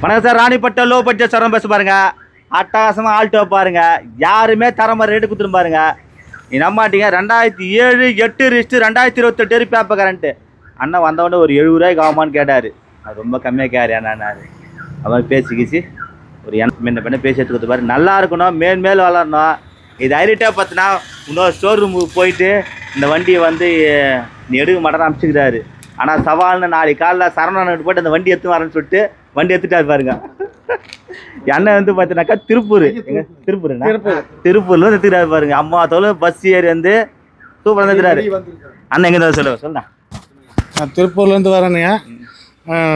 வணக்கம் சார் ராணிப்பட்ட low budget சரம் பேச பாருங்க. அட்டகாசமாக ஆல்டோ பாருங்க. யாருமே தரமாக ரேட்டு கொடுத்துரும் பாருங்க. நீ நம்பாட்டிங்க ரெண்டாயிரத்தி ஏழு எட்டு ரிஸ்ட்டு ரெண்டாயிரத்தி இருபத்தெட்டு பேப்பர் கரண்ட்டு அண்ணன் வந்தவொடனே ஒரு எழுபது ரூபாய்க்கு ஆகுமான்னு கேட்டார். அது ரொம்ப கம்மியாக கேரு அண்ணாரு? அவன் பேசிக்கிச்சு. ஒரு என் முன்ன பின்ன பேசி எடுத்து கொடுத்து பாரு. நல்லா இருக்கணும் மேல் மேல் வளரணும். இது ஐரிட்டாக பார்த்தினா இன்னொரு ஸ்டோர் ரூமுக்கு போயிட்டு இந்த வண்டியை வந்து நீ எடுக்க மாட்டேன்னு அனுப்பிச்சிக்கிறாரு. ஆனால் சவால்னு நாளைக்கு காலைல சரவணன் போட்டு அந்த வண்டி எடுத்து வரேன்னு சொல்லிட்டு வண்டி எடுத்துட்டாரு பாருங்க. எண்ணெய் வந்து பார்த்தீங்கன்னாக்கா திருப்பூர். எங்க திருப்பூர் திருப்பூர். திருப்பூர்ல வந்து எடுத்துக்கிறாரு பாருங்க. அம்மா தோல் பஸ் ஏறி வந்து சூப்பராக எடுத்துட்டாரு அண்ணன் எங்கே தான் சொல்லுவேன் சொல்லுண்ணா. நான் திருப்பூர்லேருந்து வரேனுங்க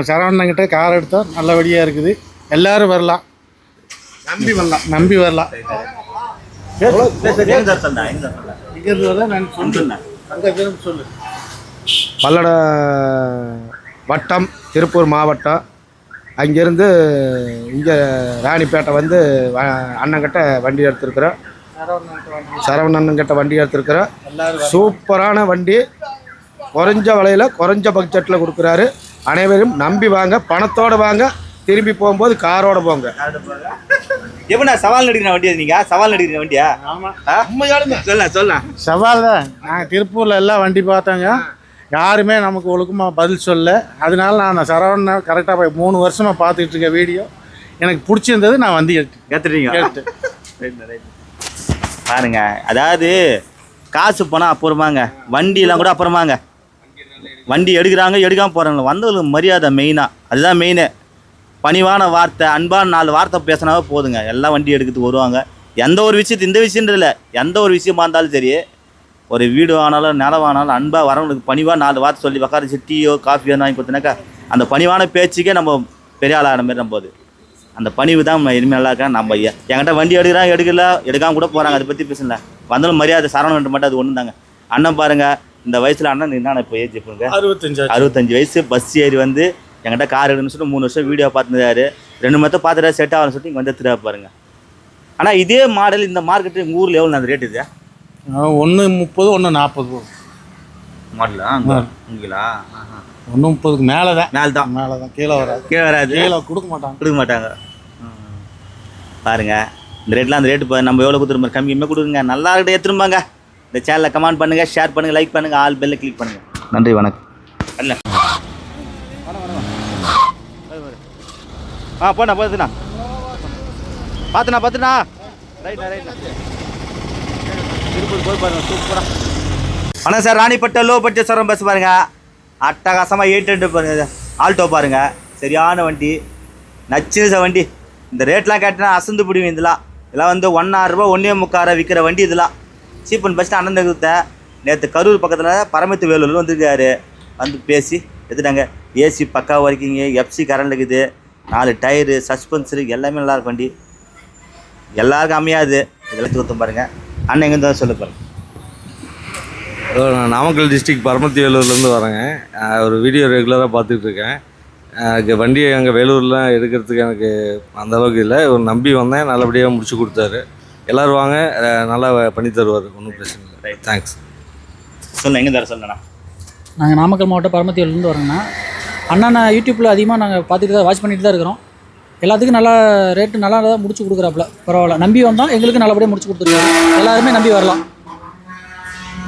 சரவணங்கிட்ட கார் எடுத்தோம். நல்லபடியாக இருக்குது. எல்லாரும் வரலாம். நம்பி வரலாம். நம்பி வரலாம். பல்லட வட்டம் திருப்பூர் மாவட்டம். அங்கேருந்து இங்கே ராணிப்பேட்டை வந்து வ- அண்ணங்கிட்ட வண்டி எடுத்திருக்கிறோம். சரவணன்கிட்ட வண்டி எடுத்திருக்கிறோம். சூப்பரான வண்டி. குறைஞ்ச விலையில் குறைஞ்ச பட்ஜெட்டில் கொடுக்குறாரு. அனைவரும் நம்பி வாங்க பணத்தோடு வாங்க. திரும்பி போகும்போது காரோட போங்க. எப்படிண்ணா சவால் நடிக்கிற வண்டியா நீங்க? சவால் நடிக்கிற வண்டியா? ஆமாம் சொல்லலாம் சொல்லலாம் சவால் தான். நாங்கள் திருப்பூரில் எல்லாம் வண்டி பார்த்தோங்க. யாருமே நமக்கு ஒழுக்கமாக பதில் சொல்ல. அதனால நான் சரவணனை கரெக்டாக மூணு வருஷமாக பார்த்துட்டு இருக்க வீடியோ எனக்கு பிடிச்சிருந்தது நான் வந்து எடுத்து ஏத்துறீங்க கேட்டு பாருங்க அதாவது காசு போனால் அப்புறமாங்க. வண்டியெல்லாம் கூட அப்புறமாங்க. வண்டி எடுக்கிறாங்க எடுக்காம போகிறாங்க வந்தவங்களுக்கு மரியாதை மெயினாக அதுதான் மெயினு பணிவான வார்த்தை அன்பான நாலு வார்த்தை பேசினாவே போதுங்க. எல்லாம் வண்டி எடுக்கிறதுக்கு வருவாங்க. எந்த ஒரு விஷயத்து இந்த விஷயன்றது இல்லை. எந்த ஒரு விஷயமா இருந்தாலும் சரி ஒரு வீடு ஆனாலும் நிலம் ஆனாலும் அன்பாக வரவங்களுக்கு பணிவாக நாலு வார்த்தை சொல்லி உட்கார வச்சு டீயோ காஃபியோ வாங்கி கொடுத்தனாக்கா அந்த பணிவான பேச்சுக்கே நம்ம பெரிய ஆள் ஆன மாதிரி நம்ம போகுது. அந்த பணிவு தான் இனிமேல் நல்லா இருக்கா நம்ம ஐயா என்கிட்ட வண்டி எடுக்கிறான் எடுக்கல எடுக்காம கூட போகிறாங்க அதை பற்றி பேசல. வந்தாலும் மரியாதை சரவணன் மட்டும் அது ஒன்று தாங்க அண்ணன் பாருங்க இந்த வயசில் அண்ணன் என்னென்ன இப்போ ஏஜ் இப்போங்க அறுபத்தஞ்சு அறுபத்தஞ்சு வயசு பஸ் ஏறி வந்து என்கிட்ட கார் எடுன்னு சொல்லிட்டு மூணு வருஷம் வீடியோ பார்த்துருந்தாரு. ரெண்டு மொத்தம் பார்த்துட்டா செட் ஆகும்னு சொல்லிட்டு இங்கே வந்து எடுத்துட்டா பாருங்க. ஆனால் இதே மாடல் இந்த மார்க்கெட்டு உங்கள் ஊரில் எவ்வளோ அந்த ரேட் இது? ஒன்று முப்பது ஒன்று நாற்பது மாடலா? உங்களா ஒன்று முப்பதுக்கு மேலே தான் மேல் தான் மேலே தான் கீழே வராது. கீழே வராது? கீழே கொடுக்க மாட்டாங்க. கொடுக்க மாட்டாங்க. பாருங்க. இந்த ரேட்லாம் அந்த ரேட்டு நம்ம எவ்வளோ கொடுத்துருப்போம்? கம்மி கம்மியாக கொடுங்க. நல்லா இருக்கட்டும் எடுத்துருப்பாங்க இந்த சேனலை கமெண்ட் பண்ணுங்க ஷேர் பண்ணுங்க லைக் பண்ணுங்க ஆல் பெல்ல கிளிக் பண்ணுங்க. நன்றி வணக்கம். அல்ல. ஆ போண்ணா போதுண்ணா பார்த்துண்ணா பார்த்துண்ணா ரைட்ண்ணா ரைட்ண்ணா திருப்பூர் போய் பாருங்க சூப்பராக வணக்கம் சார் ராணிப்பட்ட லோ பட்ஜெட் சரம் பஸ் பாருங்க. அட்டகாசமாக எயிட் ஹண்ட்ரட் பாருங்க. ஆல்டோ பாருங்க. சரியான வண்டி. நச்சு சார் வண்டி. இந்த ரேட்லாம் கேட்டினா அசந்து பிடிக்கும் இதெல்லாம். இதெல்லாம் வந்து ஒன்னாயிரரூபா ஒன்றே முக்கார விற்கிற வண்டி இதெல்லாம். சீப் அண்ட் பெஸ்ட்டு அண்ணன் கொடுத்தேன் நேற்று கரூர் பக்கத்தில் பரமத்து வேலூரில் வந்துருக்காரு. வந்து பேசி எடுத்துட்டாங்க. ஏசி பக்கா ஒர்க்கிங்கு எஃப்சி கரண்ட் இருக்குது. நாலு டயரு சஸ்பென்சரு எல்லாமே நல்லா இருக்கும் வண்டி. எல்லாருக்கும் அமையாது. இதெல்லாம் கொடுத்து பாருங்கள் அண்ணன் எங்கே இருந்தாலும் சொல்ல பாருங்க. ஹலோ, நான் நாமக்கல் டிஸ்ட்ரிக்ட் பரமத்தி வேலூர்லேருந்து வரேங்க ஒரு வீடியோ ரெகுலராக பார்த்துட்டு இருக்கேன். எனக்கு வண்டியை அங்கே வேலூர்லாம் எடுக்கிறதுக்கு எனக்கு அந்த அளவுக்கு இல்லை. ஒரு நம்பி வந்தேன். நல்லபடியாக முடிச்சு கொடுத்தாரு. எல்லோரும் வாங்க. நல்லா பண்ணி தருவார். ஒன்றும் பிரச்சனை இல்லை. Right. தேங்க்ஸ் சொல்லுங்க எங்கே தர சொல்லண்ணா நாங்கள் நாமக்கல் மாவட்டம் பரமத்தியிலேருந்து வரோங்கண்ணா. அண்ணா யூடியூப்பில் அதிகமாக நாங்கள் பார்த்துட்டு தான் வாட்ச் பண்ணிட்டு தான் இருக்கிறோம். எல்லாத்துக்கும் நல்லா ரேட்டு நல்லா தான் முடிச்சு கொடுக்குறாப்புல. பரவாயில்ல. நம்பி வந்தால் எங்களுக்கு நல்லபடியாக முடிச்சு கொடுத்துருக்காங்க. எல்லாருமே நம்பி வரலாம்.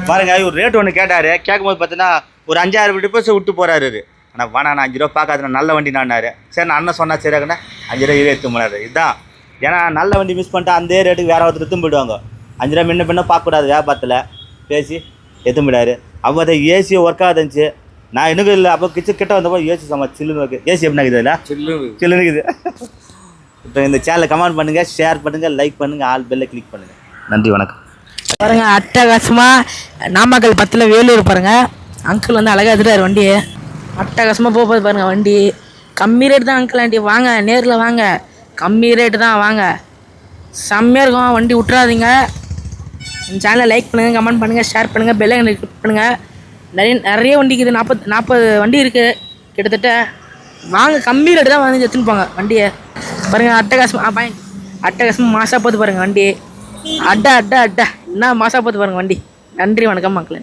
பாருங்க ஒரு ரேட் ஒன்று கேட்டார். கேட்கும்போது பார்த்தீங்கன்னா ஒரு அஞ்சாயிரம் டிப்போஸ் விட்டு போகிறாரு இது ஆனால் வேணா நான் அஞ்சு ரூபா பார்க்காத நல்ல வண்டி நான்னாரு சரி நான் அண்ணன் சொன்னா சரியாக்கண்ணே அஞ்சு ரூபா இருபத்தி மூணாரு இதுதான் ஏன்னா நல்ல வண்டி மிஸ் பண்ணிட்டு அந்த ரேட்டுக்கு வேறு ஒருத்தர் எடுத்துன்னு போயிடுவாங்க. அஞ்சு ரூபா முன்ன பின்ன பார்க்கக்கூடாது வியாபாரத்தில். பேசி எடுத்து போயிடாரு அவங்க ஏசி ஒர்க் ஆகுதுச்சு நான் எனக்கு இல்லை அப்போ கிச்ச கிட்ட வந்தப்போ ஏசி சம சில்லுன்னு இருக்கு. ஏசி எப்படி இருக்குது இல்லை சில்லுன்னு. இருக்குது. இப்போ இந்த சேனலை கமெண்ட் பண்ணுங்கள் ஷேர் பண்ணுங்கள் லைக் பண்ணுங்கள் ஆல் பெல்லை கிளிக் பண்ணுங்கள் நன்றி வணக்கம். பாருங்க அட்டகாசமா நாமக்கல் பத்தில் வேலூர் பாருங்க. அங்கிள் வந்து அழகா எடுத்துட்டாரு வண்டியை. அட்டகாசமா போக போகுது பாருங்க வண்டி. கம்மி ரேட் தான் அங்கிள் ஆண்டி. வாங்க நேரில் வாங்க. கம்மி ரேட்டு தான் வாங்க. செம்மையாக இருக்கும் வண்டி விட்றாதீங்க இந்த சேனலை லைக் பண்ணுங்கள் கமெண்ட் பண்ணுங்கள் ஷேர் பண்ணுங்கள் பெல்லை கிளிக் பண்ணுங்கள் நிறைய நிறைய வண்டி இருக்குது. நாற்பது நாற்பது வண்டி இருக்குது. கிட்டத்தட்ட வாங்க கம்மி ரேட்டு தான் வந்து எடுத்துன்னு போங்க வண்டியை. பாருங்கள் அட்டகாசம் ஆ பாய் அட்டகாசமாக மாசாக பார்த்து பாருங்கள் வண்டி அட்டா அட்டா அட்டா என்ன மாசா பார்த்து பாருங்க வண்டி. நன்றி வணக்கம் மக்கள்.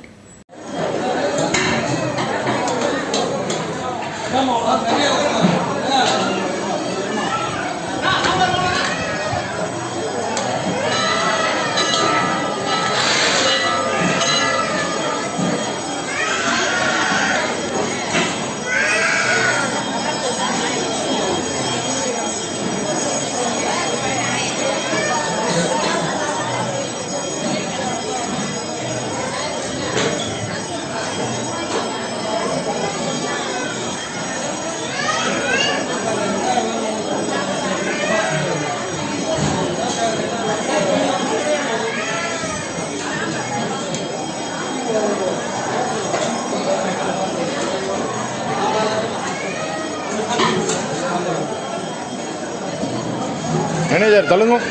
மேனேஜர் தழுங்கும்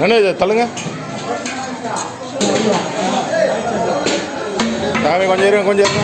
மேனேஜர் சொல்லுங்க சாமி கொஞ்சம் இருங்க கொஞ்சம் இருங்க.